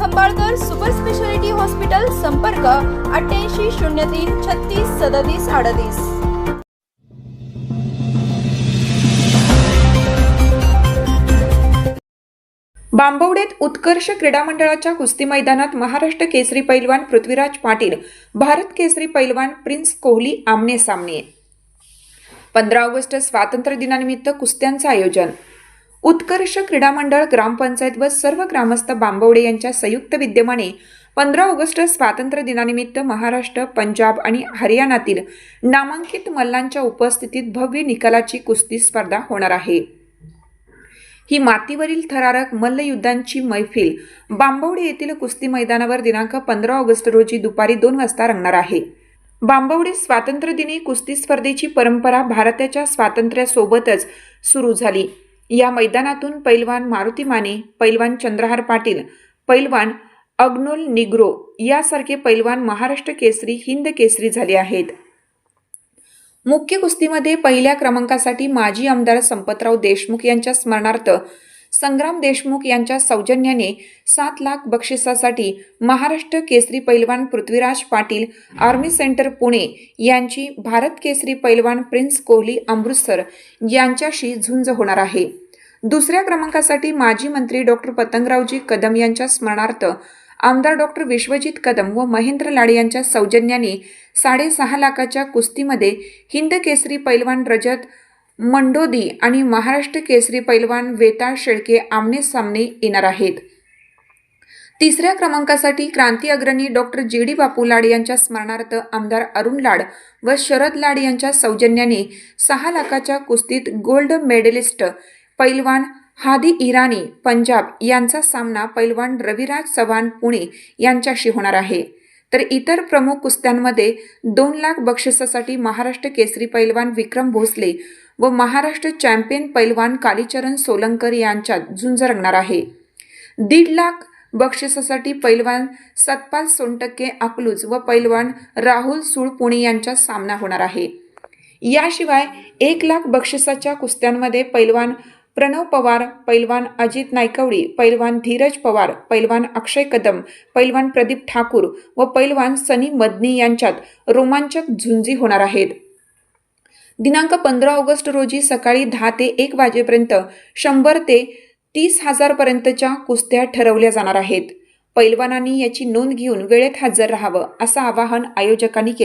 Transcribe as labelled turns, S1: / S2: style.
S1: Khambalkar super speciality hospital संपर्क अठ्ठ्याऐंशी शून्य तीन छत्तीस सदतीस अडतीस.
S2: बांबवडेत उत्कर्ष क्रीडा मंडळाच्या कुस्ती मैदानात महाराष्ट्र केसरी पैलवान पृथ्वीराज पाटील भारत केसरी पैलवान प्रिन्स कोहली आमने सामने. पंधरा ऑगस्ट स्वातंत्र्य दिनानिमित्त कुस्त्यांचं आयोजन. उत्कर्ष क्रीडा मंडळ ग्रामपंचायत व सर्व ग्रामस्थ बांबवडे यांच्या संयुक्त विद्यमाने पंधरा ऑगस्ट स्वातंत्र्य दिनानिमित्त महाराष्ट्र पंजाब आणि हरियाणातील नामांकित मल्लांच्या उपस्थितीत भव्य निकालाची कुस्ती स्पर्धा होणार आहे. ही मातीवरील थरारक मल्लयुद्धांची मैफिल बांबवडे येथील कुस्ती मैदानावर दिनांक पंधरा ऑगस्ट रोजी दुपारी दोन वाजता रंगणार आहे. बांबवडे स्वातंत्र्य दिनी कुस्ती स्पर्धेची परंपरा भारताच्या स्वातंत्र्यासोबतच सुरू झाली. या मैदानातून पैलवान मारुती माने पैलवान चंद्रहार पाटील पैलवान अग्नोल निग्रो यासारखे पैलवान महाराष्ट्र केसरी हिंद केसरी झाले आहेत. मुख्य कुस्तीमध्ये पहिल्या क्रमांकासाठी माजी आमदार संपतराव देशमुख यांच्या स्मरणार्थ संग्राम देशमुख यांच्या सौजन्याने सात लाख बक्षिसासाठी महाराष्ट्र केसरी पैलवान पृथ्वीराज पाटील आर्मी सेंटर पुणे यांची भारत केसरी पैलवान प्रिन्स कोहली अमृतसर यांच्याशी झुंज होणार आहे. दुसऱ्या क्रमांकासाठी माजी मंत्री डॉक्टर पतंगरावजी कदम यांच्या स्मरणार्थ आमदार डॉक्टर विश्वजित कदम व महेंद्र लाडे यांच्या सौजन्याने साडेसहा लाखाच्या कुस्तीमध्ये हिंद केसरी पैलवान रजत मंडोदी आणि महाराष्ट्र केसरी पैलवान वेताळ शेळके आमने सामने येणार आहेत. तिसऱ्या क्रमांकासाठी क्रांती अग्रणी डॉक्टर जी डी बापू लाड यांच्या स्मरणार्थ आमदार अरुण लाड व शरद लाड यांच्या सौजन्याने सहा लाखाच्या कुस्तीत गोल्ड मेडलिस्ट पैलवान हादी इराणी पंजाब यांचा सामना पैलवान रविराज चव्हाण पुणे यांच्याशी होणार आहे. तर इतर प्रमुख कुस्त्यांमध्ये दोन लाख बक्षिसासाठी महाराष्ट्र केसरी पैलवान विक्रम भोसले व महाराष्ट्र चॅम्पियन पैलवान कालीचरण सोलंकर यांच्यात झुंज रंगणार आहे. दीड लाख बक्षिसासाठी पैलवान सतपाल सोनटक्के अकलूज व पैलवान राहुल सुळपुणे यांच्यात सामना होणार आहे. याशिवाय एक लाख बक्षिसाच्या कुस्त्यांमध्ये पैलवान प्रणव पवार पैलवान अजित नायकवडी पैलवान धीरज पवार पैलवान अक्षय कदम पैलवान प्रदीप ठाकूर व पैलवान सनी मदनी यांच्यात रोमांचक झुंजी होणार आहेत. दिनांक पंधरा ऑगस्ट रोजी सकाळी दहा ते एक वाजेपर्यंत शंभर ते तीस हजारपर्यंतच्या कुस्त्या ठरवल्या जाणार आहेत. पैलवानांनी याची नोंद घेऊन वेळेत हजर राहावं असं आवाहन आयोजकांनी केलं.